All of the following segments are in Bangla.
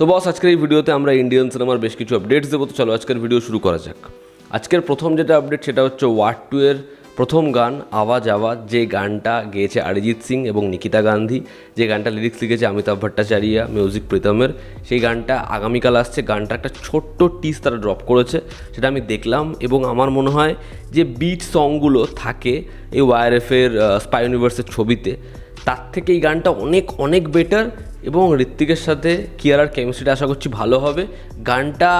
তো বস, আজকের এই ভিডিওতে আমরা ইন্ডিয়ান সিনেমার বেশ কিছু আপডেটস দেবো। তো চলো, আজকের ভিডিও শুরু করা যাক। আজকের প্রথম যেটা আপডেট সেটা হচ্ছে ওয়ার্ড টু এর প্রথম গান, আওয়াজ আওয়াজ, যে গানটা গেয়েছে অরিজিৎ সিং এবং নিকিতা গান্ধী, যে গানটা লিরিক্স লিখেছে অমিতাভ ভট্টাচার্য মিউজিক প্রীতমের। সেই গানটা আগামীকাল আসছে। গানটা একটা ছোট্ট টিস তারা ড্রপ করেছে, সেটা আমি দেখলাম এবং আমার মনে হয় যে বিট সংগুলো থাকে এই ওয়াইআরএফের স্পাই ইউনিভার্সের ছবিতে, তার থেকে এই গানটা অনেক অনেক বেটার এবং ঋত্বিকের সাথে কিয়ারার কেমিস্ট্রিটা আশা করছি ভালো হবে। গানটা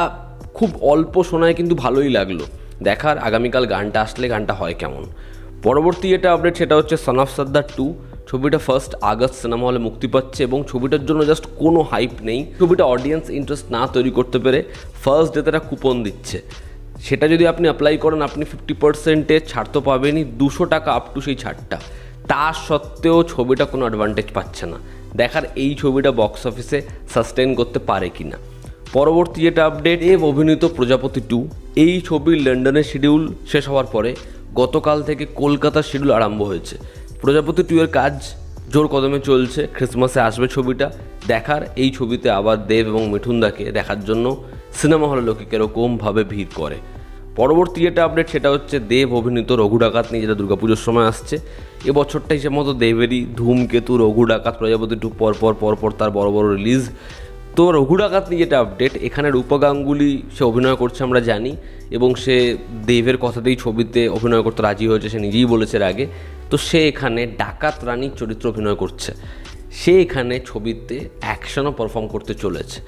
খুব অল্প শোনায় কিন্তু ভালোই লাগল। দেখার আগামীকাল গানটা আসলে গানটা হয় কেমন। পরবর্তী যেটা আপডেট সেটা হচ্ছে সন অফ সর্দার টু ছবিটা ফার্স্ট আগস্ট সিনেমা হলে মুক্তি পাচ্ছে এবং ছবিটার জন্য জাস্ট কোনো হাইপ নেই। ছবিটা অডিয়েন্স ইন্টারেস্ট না তৈরি করতে পেরে ফার্স্ট ডেতে একটা কুপন দিচ্ছে। সেটা যদি আপনি অ্যাপ্লাই করেন, আপনি ফিফটি পার্সেন্টে ছাড় তো পাবেনই। দুশো টাকা আপ টু সেই ছাড়টা। তা সত্ত্বেও ছবিটা কোনো অ্যাডভান্টেজ পাচ্ছে না। দেখার এই ছবিটা বক্স অফিসে সাস্টেন করতে পারে কি না। পরবর্তী যেটা আপডেট এভ অভিনীত প্রজাপতি টু এই ছবির লন্ডনের শিডিউল শেষ হওয়ার পরে গতকাল থেকে কলকাতার শিডিউল আরম্ভ হয়েছে। প্রজাপতি টু এর কাজ জোর কদমে চলছে ক্রিসমাসে আসবে ছবিটা। দেখার এই ছবিতে আবার দেব এবং মিঠুনদাকে দেখার জন্য সিনেমা হলে লোকে কীরকমভাবে ভিড় করে। পরবর্তী যেটা আপডেট সেটা হচ্ছে দেব অভিনীত রঘু ডাকাত নিয়ে যেটা দুর্গাপুজোর সময় আসছে। এ বছরটা হিসেবে মতো দেবেরই ধূমকেতু রঘু ডাকাত, প্রজাপতি টু পর পর পর পর তার বড় বড় রিলিজ তো রঘু ডাকাত নিয়ে যেটা আপডেট এখানে রূপা গাঙ্গুলি সে অভিনয় করছে আমরা জানি, এবং সে দেবের কথাতেই ছবিতে অভিনয় করতে রাজি হয়েছে, সে নিজেই বলেছে আগে। তো সে এখানে ডাকাত রানীর চরিত্র অভিনয় করছে। সে এখানে ছবিতে অ্যাকশনও পারফর্ম করতে চলেছে।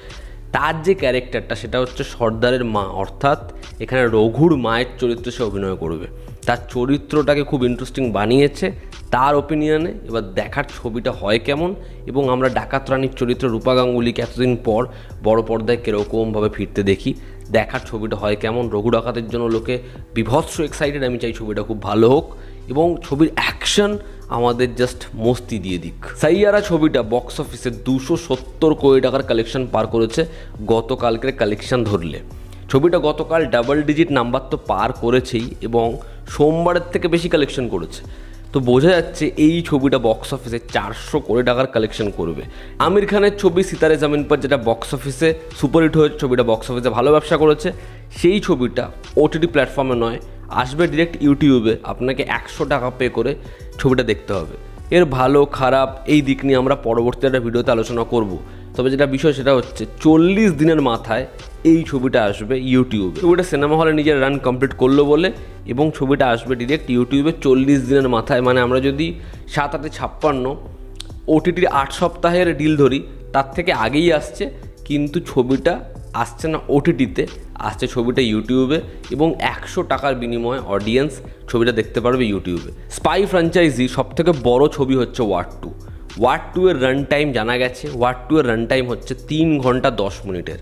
তার যে ক্যারেক্টারটা সেটা হচ্ছে সর্দারের মা, অর্থাৎ এখানে রঘুর মায়ের চরিত্রে সে অভিনয় করবে। তার চরিত্রটাকে খুব ইন্টারেস্টিং বানিয়েছে, তার ওপিনিয়নে এবার দেখার ছবিটা হয় কেমন, এবং আমরা ডাকাত রানীর চরিত্র রূপা গাঙ্গুলিকে এতদিন পর বড় পর্দায় কীরকমভাবে ফিরতে দেখি। দেখার ছবিটা হয় কেমন, রঘু ডাকাতের জন্য লোকে বিভৎস এক্সাইটেড আমি চাই ছবিটা খুব ভালো হোক, এবং ছবির অ্যাকশন আমাদের জাস্ট মস্তি দিয়ে দিক। সাইয়ারা ছবিটা বক্স অফিসে দুশো সত্তর কোটি টাকার কালেকশন পার করেছে গতকালকের কালেকশন ধরলে। ছবিটা গতকাল ডাবল ডিজিট নাম্বার তো পার করেছেই এবং সোমবারের থেকে বেশি কালেকশন করেছে। তো বোঝা যাচ্ছে এই ছবিটা বক্স অফিসে চারশো কোটি টাকার কালেকশন করবে। আমির খানের ছবি সিতারে জামিন পর যেটা বক্স অফিসে সুপারহিট হয়েছে, ছবিটা বক্স অফিসে ভালো ব্যবসা করেছে, সেই ছবিটা ওটিটি প্ল্যাটফর্মে নয় আসবে ডিরেক্ট ইউটিউবে আপনাকে একশো টাকা পে করে ছবিটা দেখতে হবে। এর ভালো, খারাপ এই দিক নিয়ে আমরা পরবর্তী একটা ভিডিওতে আলোচনা করব। তবে যেটা বিষয় সেটা হচ্ছে চল্লিশ দিনের মাথায় এই ছবিটা আসবে ইউটিউবে ছবিটা সিনেমা হলে নিজের রান কমপ্লিট করল বলে এবং ছবিটা আসবে ডিরেক্ট ইউটিউবে চল্লিশ দিনের মাথায়। মানে আমরা যদি সাত আটে ছাপ্পান্ন ওটিটির আট সপ্তাহের ডিল ধরি, তার থেকে আগেই আসছে, কিন্তু ছবিটা আসছে না ওটিটিতে আসছে ছবিটা ইউটিউবে এবং একশো টাকার বিনিময়ে অডিয়েন্স ছবিটা দেখতে পারবে ইউটিউবে স্পাই ফ্র্যাঞ্চাইজি সবথেকে বড় ছবি হচ্ছে ওয়ার্ড টু ওয়ার্ড টু এর রান টাইম জানা গেছে। ওয়ার্ড টু এর রান টাইম হচ্ছে তিন ঘণ্টা দশ মিনিটের।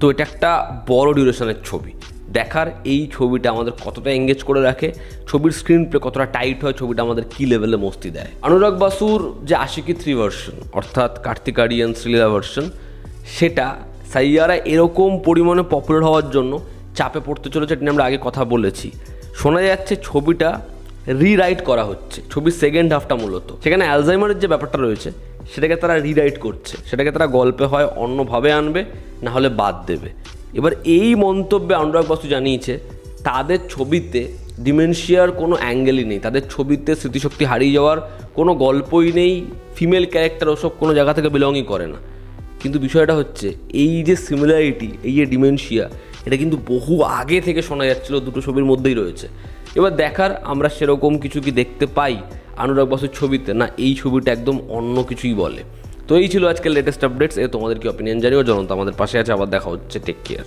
তো এটা একটা বড় ডিউরেশনের ছবি। দেখার এই ছবিটা আমাদের কতটা এঙ্গেজ করে রাখে, ছবির স্ক্রিন প্লে কতটা টাইট হয়, ছবিটা আমাদের কী লেভেলে মস্তি দেয়। অনুরাগ বাসুর যে আশিকি থ্রি ভার্সন অর্থাৎ কার্তিক আরিয়ান শ্রীলীলা ভার্সন সেটা সাইয়ারা এরকম পরিমাণে পপুলার হওয়ার জন্য চাপে পড়তে চলেছে এটা আমরা আগে কথা বলেছি। শোনা যাচ্ছে ছবিটা রিরাইট করা হচ্ছে, ছবির সেকেন্ড হাফটা মূলত। সেখানে অ্যালজাইমারের যে ব্যাপারটা রয়েছে, সেটাকে তারা রিরাইট করছে। সেটাকে তারা গল্পে হয়, অন্যভাবে আনবে, না হলে বাদ দেবে। এবার এই মন্তব্যে অনুরাগ বাসু জানিয়েছে, তাদের ছবিতে ডিমেনশিয়ার কোনো অ্যাঙ্গেলই নেই। তাদের ছবিতে স্মৃতিশক্তি হারিয়ে যাওয়ার কোনো গল্পই নেই। ফিমেল ক্যারেক্টার ওসব কোনো জায়গা থেকে বিলংই করে না। কিন্তু বিষয়টা হচ্ছে, এই যে সিমিলারিটি এই যে ডিমেনশিয়া এটা কিন্তু বহু আগে থেকে শোনা যাচ্ছিল, দুটো ছবির মধ্যেই রয়েছে। এবার দেখার আমরা সেরকম কিছু কি দেখতে পাই অনুরাগ বসুর ছবিতে? না, এই ছবিটা একদম অন্য কিছুই বলে। তো এই ছিল আজকের লেটেস্ট আপডেটস এ তোমাদের কি অপিনিয়ন জানিও জনতা আমাদের পাশে আছে, আবার দেখা হচ্ছে টেক কেয়ার